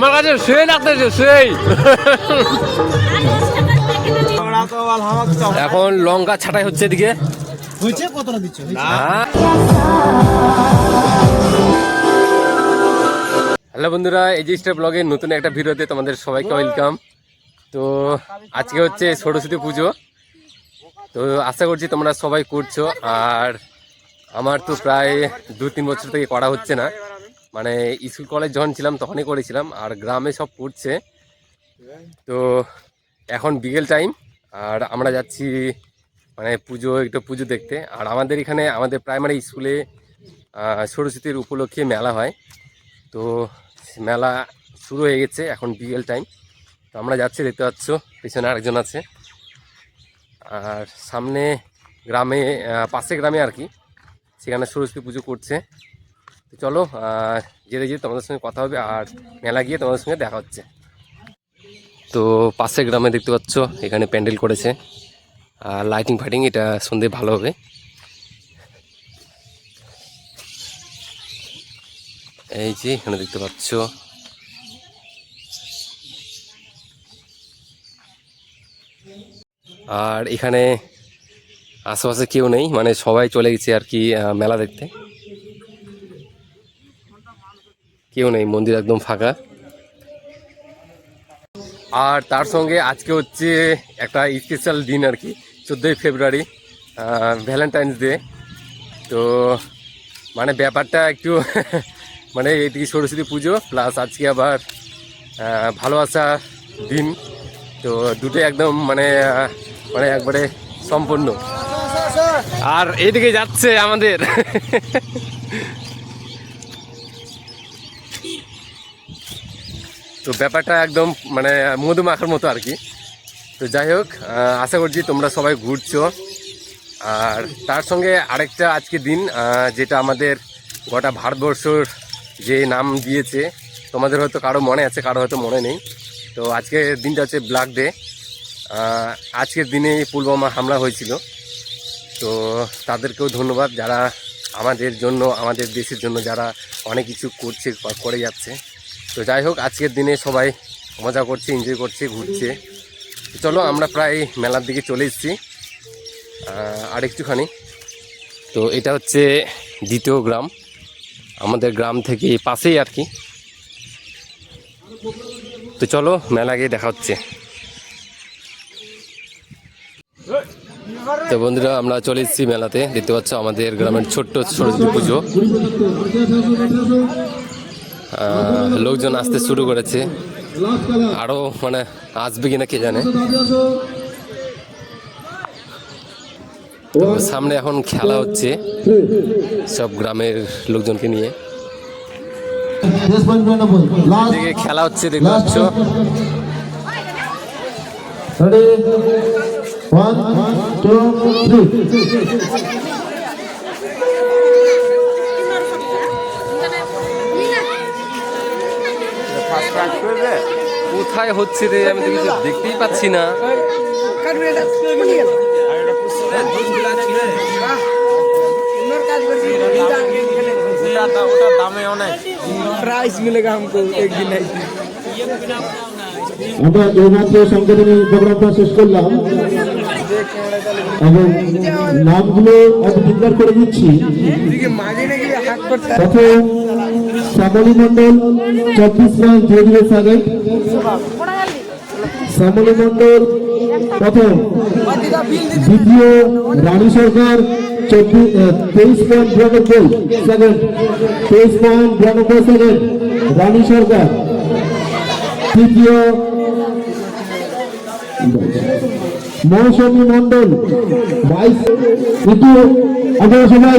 আমার কাছে সেই লাগতেছে সেই এখন লঙ্কা ছাটাই হচ্ছে এদিকে। হয়েছে? কতটা দিচ্ছ? হ্যাঁ। হ্যালো বন্ধুরা এই যে স্টার ব্লগের নতুন একটা ভিডিওতে তোমাদের সবাইকে ওয়েলকাম। তো আজকে হচ্ছে সরস্বতী পুজো। তো আশা করছি তোমরা সবাই করছ। আর আমার তো প্রায় দু তিন বছর থেকে করা হচ্ছে না। মানে স্কুল কলেজ যখন ছিলাম তখনই করেছিলাম, আর গ্রামে সব করছে তো এখন বিকেল টাইম আর আমরা যাচ্ছি মানে পুজো, একটু পুজো দেখতে। আর আমাদের এখানে, আমাদের প্রাইমারি স্কুলে সরস্বতীর উপলক্ষে মেলা হয়। তো মেলা শুরু হয়ে গেছে এখন বিকেল টাইম তো আমরা যাচ্ছি, দেখতে পাচ্ছ, পেছনে আরেকজন আছে। আর সামনে গ্রামে পাশে গ্রামে আর কি, সেখানে সরস্বতী পুজো করছে। তো চলো যেতে যেতে তোমাদের সঙ্গে কথা হবে আর মেলা গিয়ে তোমাদের সঙ্গে দেখা হচ্ছে। তো পাশে গ্রামে দেখতে পাচ্ছ, এখানে প্যান্ডেল করেছে। আর লাইটিং ফাইটিং এটা সন্ধে ভালো হবে। এই যে এখানে দেখতে পাচ্ছ। আর এখানে আশেপাশে কেউ নেই মানে সবাই চলে গেছে আর কি মেলা দেখতে। কেউ নেই, মন্দির একদম ফাঁকা। আর তার সঙ্গে আজকে হচ্ছে একটা স্পেশাল দিন আর কি, চোদ্দোই ফেব্রুয়ারি ভ্যালেন্টাইন্স ডে তো মানে ব্যাপারটা একটু মানে এদিকে সরস্বতী পুজো প্লাস আজকে আবার ভালোবাসা দিন। তো দুটো একদম মানে মানে একবারে সম্পূর্ণ। আর এইদিকে যাচ্ছে আমাদের। তো ব্যাপারটা একদম মানে মধু মাখার মতো আর কি। তো যাই হোক আশা করছি তোমরা সবাই ঘুরছো। আর তার সঙ্গে আরেকটা আজকে দিন যেটা আমাদের গোটা ভারতবর্ষর যে নাম দিয়েছে, তোমাদের হয়তো কারও মনে আছে, কারও হয়তো মনে নেই। তো আজকের দিনটা হচ্ছে ব্ল্যাক ডে আজকের দিনে পুলওয়ামা হামলা হয়েছিল। তো তাদেরকেও ধন্যবাদ যারা আমাদের জন্য, আমাদের দেশের জন্য যারা অনেক কিছু করছে করে যাচ্ছে। তো যাই হোক, আজকের দিনে সবাই মজা করছে এনজয় করছে, ঘুরছে। চলো, আমরা প্রায় মেলার দিকে চলে এসেছি। আর একটুখানি। তো এটা হচ্ছে দ্বিতীয় গ্রাম। আমাদের গ্রাম থেকে পাশেই আর কি। তো চলো, মেলা গিয়ে দেখা হচ্ছে। তো বন্ধুরা, আমরা চলে এসেছি মেলাতে। দেখতে পাচ্ছ, আমাদের গ্রামের ছোট্ট সরস্বতী পুজো। লোকজন আসতে শুরু করেছে। আরও মানে আসবে কিনা কে জানে। সামনে এখন খেলা হচ্ছে সব গ্রামের লোকজনকে নিয়ে। খেলা হচ্ছে, দেখতে পাচ্ছ। কোথায় হচ্ছে রে আমি তো কিছু দেখতেই পাচ্ছি না प्राइस मिलेगा हमको एक दिन आई थी আমরা এইমাত্র সংগঠনের প্রোগ্রামটা শেষ করলাম এবং নামগুলো আমি করে দিচ্ছি। শ্যামলী মন্ডল চব্বিশ রান ধীরে ধীরে সাগে শ্যামলী মন্ডল প্রথম দ্বিতীয় রানী সরকার তেইশ পয়েন্ট বিরানব্বই সেকেন্ড। তেইশ পয়েন্ট বিরানব্বই সেকেন্ড, রানী সরকার। তৃতীয় মৌসুমী মন্ডল বাইশ সবাই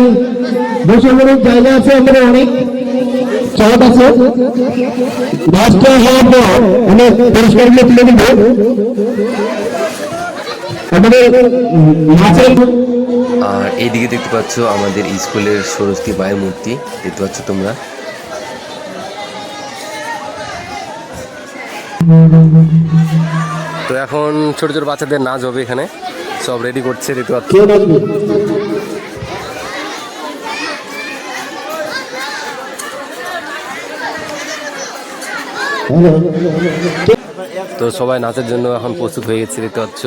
জায়গা আছে আমাদের অনেক চাপ আছে। লাস্টে হওয়ার পর অনেক তুলে আর এইদিকে দেখতে পাচ্ছ আমাদের স্কুলের সরস্বতী মায়ের মূর্তি, দেখতে পাচ্ছ তোমরা? তো এখন ছোট ছোট বাচ্চাদের নাচ হবে এখানে। সব রেডি করছে নাচবে তো সবাই নাচের জন্য এখন প্রস্তুত হয়ে গেছে দেখতে পাচ্ছ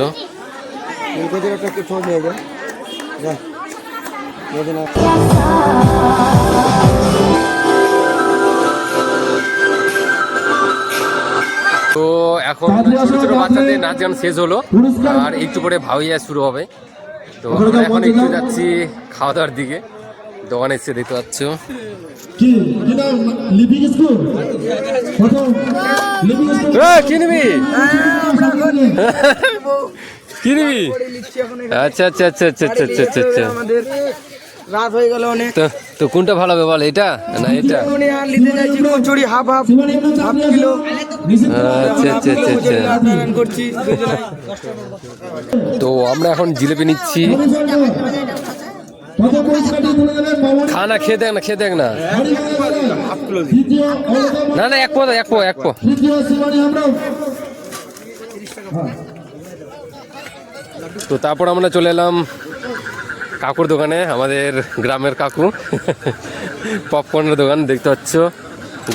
তো এখন ছোটো ছোটো বাচ্চাদের নাচ গান শেষ হলো। আর একটু পরে ভাবিয়া শুরু হবে। তো এখন একটু যাচ্ছি খাওয়া দাওয়ার দিকে। দোকান এসে দেখতে পাচ্ছ। আচ্ছা আচ্ছা আচ্ছা আচ্ছা আচ্ছা আচ্ছা আচ্ছা। আচ্ছা রাত হয়ে গেল অনেক। তো কোনটা ভালো হবে বল এটা না এটা? নিতে যাচ্ছি kachori half half half kilo আচ্ছা আচ্ছা আচ্ছা আচ্ছা। তো আমরা এখন জিলেপি নিচ্ছি। কত পয়সাটি তুলে দেবেন মামনি খা না খেয়ে দেখ না খেয়ে দেখ না। না না এক পো এক পো এক পো তো তারপর আমরা চলে এলাম কাকুর দোকানে, আমাদের গ্রামের কাকু। পপকর্নের দোকান, দেখতে পাচ্ছ।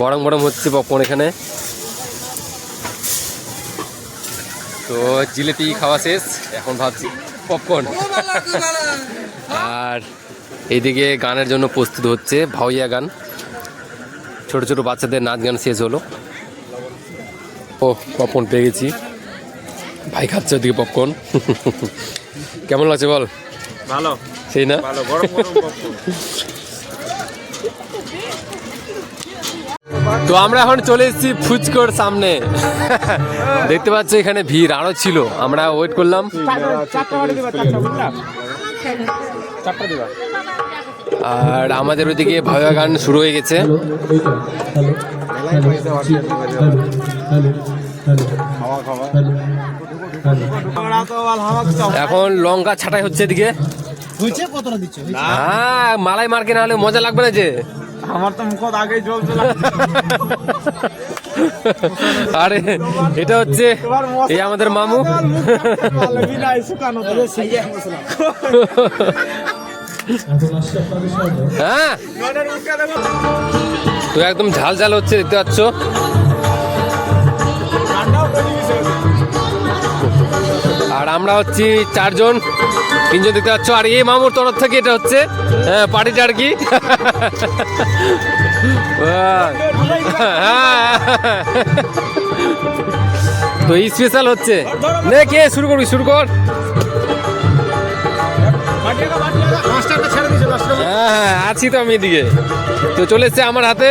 গরম গরম হচ্ছে পপকর্ন এখানে। তো জিলিপি খাওয়া শেষ, এখন ভাবছি পপকর্ন। আর এইদিকে গানের জন্য প্রস্তুত হচ্ছে ভাওয়াইয়া গান। ছোট ছোট বাচ্চাদের নাচ গান শেষ হলো। ও, পপকর্ন পেয়ে গেছি। ভাই খাচ্ছে ওদিকে পপকর্ন। কেমন লাগছে বল? ভালো সেই না ভালো গরম গরম তো আমরা এখন চলে এসেছি ফুচকোর সামনে দেখতে পাচ্ছ এখানে ভিড় আরও ছিল আমরা ওয়েট করলাম আর আমাদের ওইদিকে ভয়া গান শুরু হয়ে গেছে এখন লঙ্কা ছাটাই হচ্ছে এদিকে। হ্যাঁ মালাই মার্কে না হলে মজা লাগবে না যে? আমার তো মুখ আগেই জ্বলছে আরে এটা হচ্ছে এই আমাদের মামু। হ্যাঁ? তো একদম ঝাল ঝাল হচ্ছে দেখতে পাচ্ছ? আমরা হচ্ছি চারজন। তিনজন দেখতে পাচ্ছ। আর এই মামুর তরফ থেকে এটা হচ্ছে পার্টিটা আর কি হ্যাঁ। তো স্পেশাল হচ্ছে। কে? শুরু করবি, শুরু কর। হ্যাঁ হ্যাঁ আছি তো আমি এদিকে। তো চলে এসছে আমার হাতে।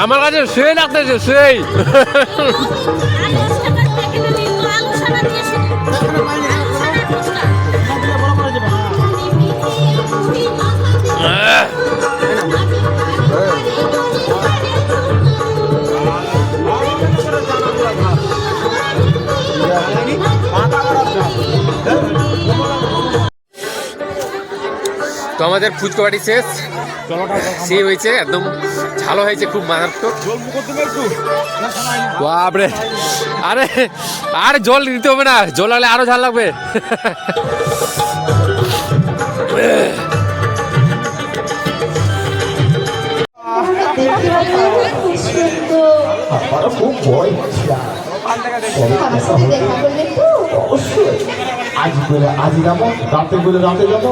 আমার কাছে সেই লাগতেছে সেই তো আমাদের ফুচকা বাড়ি শেষ। সে হয়েছে একদম ভালো হয়েছে খুব মারাত্মক। বাপরে। আরে আরে জল দিতে হবে না জল হলে আরও ঝাল লাগবে। খুব ভয় আজ বলে আজ যাব রাতে বলে রাতে যাব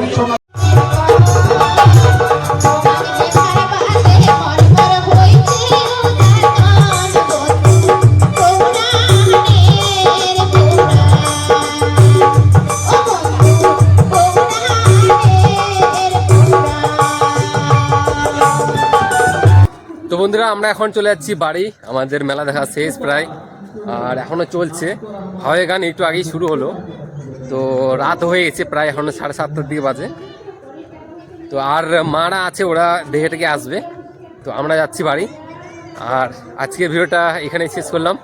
বন্ধুরা, আমরা এখন চলে যাচ্ছি বাড়ি। আমাদের মেলা দেখা শেষ প্রায়। আর এখনও চলছে। হাওয়াই গান একটু আগেই শুরু হলো। তো রাত হয়ে গেছে প্রায় এখনও সাড়ে সাতটার দিকে বাজে। তো আর মারা আছে, ওরা দেখে টেকে আসবে। তো আমরা যাচ্ছি বাড়ি। আর আজকের ভিডিওটা এখানেই শেষ করলাম।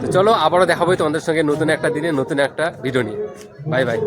তো চলো, আবারও দেখাবোই তোমাদের সঙ্গে নতুন একটা দিনে, নতুন একটা ভিডিও নিয়ে। Bye bye.